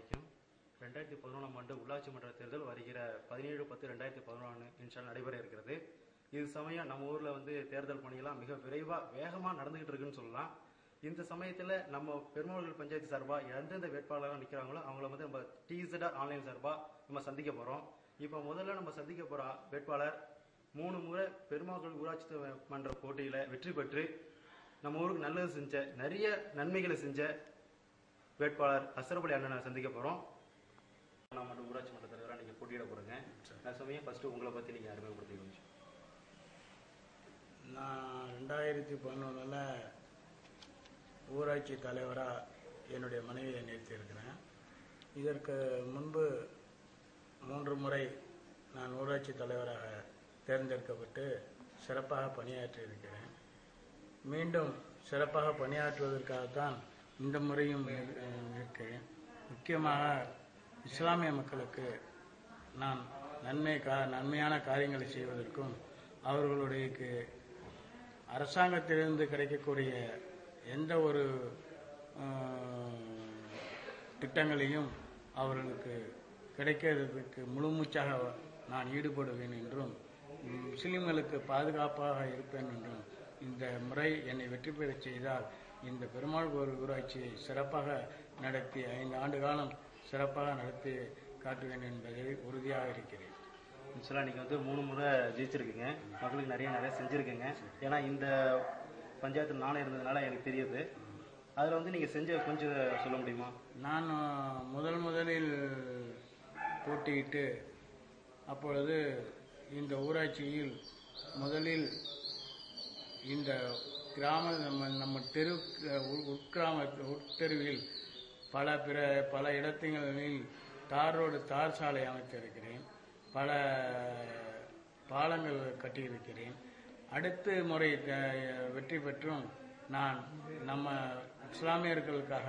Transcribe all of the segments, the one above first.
வரைக்கும் ரெண்டாயிரத்தி பதினொன்றாம் ஆண்டு உள்ளாட்சி மன்ற தேர்தல் வருகிற பதினேழு பத்து ரெண்டாயிரத்தி பதினொன்று இன்ஷால் நடைபெற இருக்கிறது. இது சமயம் நம்ம ஊர்ல வந்து தேர்தல் பணியெல்லாம் மிக விரைவா வேகமா நடந்துகிட்டு இருக்குன்னு சொல்லலாம். இந்த சமயத்துல நம்ம பெருமாள் பஞ்சாயத்து சார்பா எந்தெந்த வேட்பாளராக நிக்கிறாங்களோ அவங்கள வந்து நம்ம டீசடா ஆன்லைன் சார்பா நம்ம சந்திக்க போறோம். இப்போ முதல்ல நம்ம சந்திக்க போற வேட்பாளர் மூணு முறை பெருமாள் ஊராட்சி மன்ற போட்டியில வெற்றி பெற்று நம்ம ஊருக்கு நல்லது செஞ்ச நிறைய நன்மைகளை செஞ்ச வேட்பாளர் அசரபலி அண்ணனை சந்திக்க போறோம். மட்டும் ஊராட்சி மன்ற தலைவராக நீங்க போட்டியிட போறீங்க. நான் சமயம் ஃபர்ஸ்ட் உங்களை பத்தி நீங்க அறிமுகப்படுத்திக்கணும் நான் ரெண்டாயிரத்தி பதினொன்றில் ஊராட்சி தலைவராக என்னுடைய மனைவியை நிறுத்தியிருக்கிறேன் இதற்கு முன்பு மூன்று முறை நான் ஊராட்சி தலைவராக தேர்ந்தெடுக்கப்பட்டு சிறப்பாக பணியாற்றியிருக்கிறேன். மீண்டும் சிறப்பாக பணியாற்றுவதற்காகத்தான் இந்த முறையும் இருக்கு. முக்கியமாக இஸ்லாமிய மக்களுக்கு நான் நன்மை கா நன்மையான காரியங்களை செய்வதற்கும் அவர்களுடைய அரசாங்கத்திலிருந்து கிடைக்கக்கூடிய எந்த ஒரு திட்டங்களையும் அவர்களுக்கு கிடைக்கிறதுக்கு முழுமூச்சாக நான் ஈடுபடுவேன் என்றும் முஸ்லிம்களுக்கு பாதுகாப்பாக இருப்பேன் என்றும் இந்த முறை என்னை வெற்றி பெறச் செய்தால் இந்த பெருமாள் கோவில் ஊராட்சியை சிறப்பாக நடத்தி ஐந்து ஆண்டு காலம் சிறப்பாக நடத்தி காட்டுவேன் என்பதில் உறுதியாக இருக்கிறேன். ஆக்சுவலாக நீங்கள் வந்து மூணு முறை ஜெயிச்சிருக்கீங்க. மக்களுக்கு நிறைய நிறைய செஞ்சுருக்கீங்க. ஏன்னா இந்த பஞ்சாயத்து நானே இருந்ததுனால எனக்கு தெரியுது. அதில் வந்து நீங்கள் செஞ்ச கொஞ்சம் சொல்ல முடியுமா? நான் முதல் முதலில் போட்டியிட்டு அப்பொழுது இந்த ஊராட்சியில் முதலில் இந்த கிராம நம்ம நம்ம தெரு உட்கிராம உட்தெருவில் பல பிற பல இடத்துங்களில் தார் ரோடு தார் சாலை அமைத்திருக்கிறேன். பல பாலங்கள் கட்டியிருக்கிறேன். அடுத்த முறை வெற்றி பெற்றும் நான் நம்ம இஸ்லாமியர்களுக்காக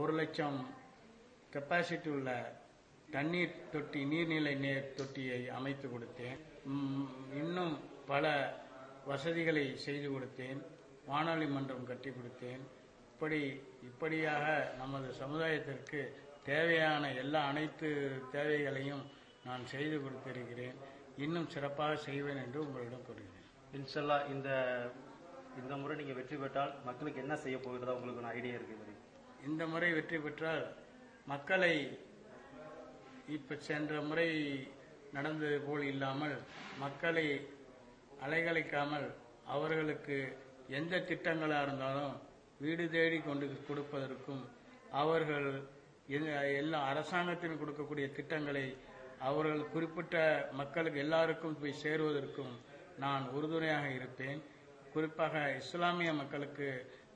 ஒரு லட்சம் கெப்பாசிட்டி உள்ள தண்ணீர் தொட்டி நீர்நிலை நீர் தொட்டியை அமைத்து கொடுத்தேன். இன்னும் பல வசதிகளை செய்து கொடுத்தேன் வானொலி மன்றம் கட்டி கொடுத்தேன். இப்படி இப்படியாக நமது சமுதாயத்திற்கு தேவையான எல்லா அனைத்து தேவைகளையும் நான் செய்து கொடுத்திருக்கிறேன். இன்னும் சிறப்பாக செய்வேன் என்று உங்களிடம் கூறுகிறேன். இன்ஷல்லா இந்த இந்த முறை நீங்கள் வெற்றி பெற்றால் மக்களுக்கு என்ன செய்ய போகிறதா உங்களுக்கு ஒரு ஐடியா இருக்குது இந்த முறை வெற்றி பெற்றால் மக்களை இப்ப சென்ற முறை நடந்தது போல் இல்லாமல் மக்களை அலைகழிக்காமல் அவர்களுக்கு எந்த திட்டங்களாக இருந்தாலும் வீடு தேடி கொண்டு கொடுப்பதற்கும் அவர்கள் எ- எல்லா அரசாங்கத்தின் கொடுக்கக்கூடிய திட்டங்களை அவர்கள் குறிப்பிட்ட மக்களுக்கு எல்லாருக்கும் போய் சேருவதற்கும் நான் உறுதுணையாக இருப்பேன். குறிப்பாக இஸ்லாமிய மக்களுக்கு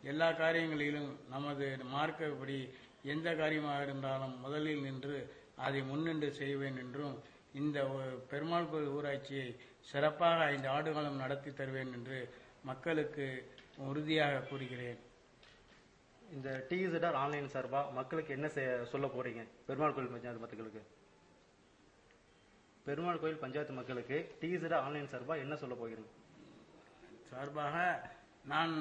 எல்லா காரியங்களிலும் நமது மார்க்கப்படி எந்த காரியமாக இருந்தாலும் முதலில் நின்று அதை முன்னின்று செய்வேன் என்றும் இந்த பெருமாள் கோயில் ஊராட்சியை சிறப்பாக ஐந்து ஆண்டுகாலம் நடத்தி தருவேன் என்று மக்களுக்கு உறுதியாக கூறுகிறேன். இந்த டிஇசடார் ஆன்லைன் சார்பா மக்களுக்கு என்ன செய்ய சொல்ல போறீங்க? பெருமாள் கோயில் பஞ்சாயத்து மக்களுக்கு. பெருமாள் கோயில் பஞ்சாயத்து மக்களுக்கு டிஇசடார் ஆன்லைன் சார்பா என்ன சொல்ல போகிறீங்க? சார்பாக நான்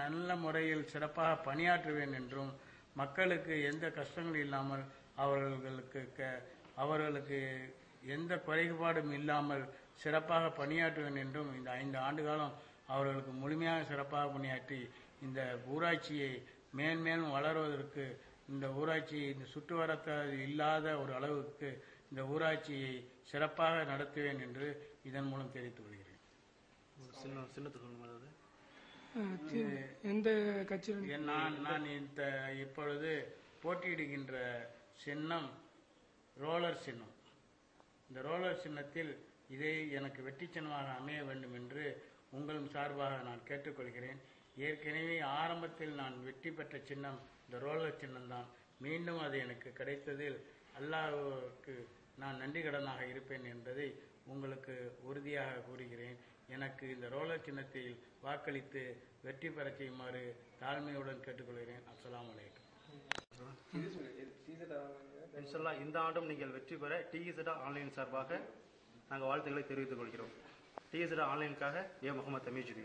நல்ல முறையில் சிறப்பாக பணியாற்றுவேன் என்றும் மக்களுக்கு எந்த கஷ்டங்களும் இல்லாமல் அவர்களுக்கு அவர்களுக்கு எந்த குறைபாடும் இல்லாமல் சிறப்பாக பணியாற்றுவேன் என்றும் இந்த ஐந்து ஆண்டு காலம் அவர்களுக்கு முழுமையாக சிறப்பாக பணியாற்றி இந்த ஊராட்சியை மேன்மேலும் வளருவதற்கு இந்த ஊராட்சி இந்த சுற்றுவரத்தில் இல்லாத ஒரு அளவுக்கு இந்த ஊராட்சியை சிறப்பாக நடத்துவேன் என்று இதன் மூலம் தெரிவித்துக் கொள்கிறேன். எந்த கட்சியில் நான் நான் இந்த இப்பொழுது போட்டியிடுகின்ற சின்னம் ரோலர் சின்னம். இந்த ரோலர் சின்னத்தில் இதை எனக்கு வெற்றி சின்னமாக அமைய வேண்டும் என்று உங்களும் சார்பாக நான் கேட்டுக்கொள்கிறேன். ஏற்கனவே ஆரம்பத்தில் நான் வெற்றி பெற்ற சின்னம் இந்த ரோலர் சின்னம்தான். மீண்டும் அது எனக்கு கிடைத்ததில் அல்லாஹ்வுக்கு நான் நன்றி கடனாக இருப்பேன் என்பதை உங்களுக்கு உறுதியாக கூறுகிறேன். எனக்கு இந்த ரோலர் சின்னத்தில் வாக்களித்து வெற்றி பெறச் செய்யுமாறு தாழ்மையுடன் கேட்டுக்கொள்கிறேன். அஸ்லாம் வலைக்கம் இன்ஷல்லா இந்த ஆண்டும் நீங்கள் வெற்றி பெற டிஇசடா ஆன்லைன் சார்பாக நாங்கள் வாழ்த்துக்களை தெரிவித்துக் கொள்கிறோம். டிஇசடா ஆன்லைனுக்காக ஏ முகமது தமிஜுதி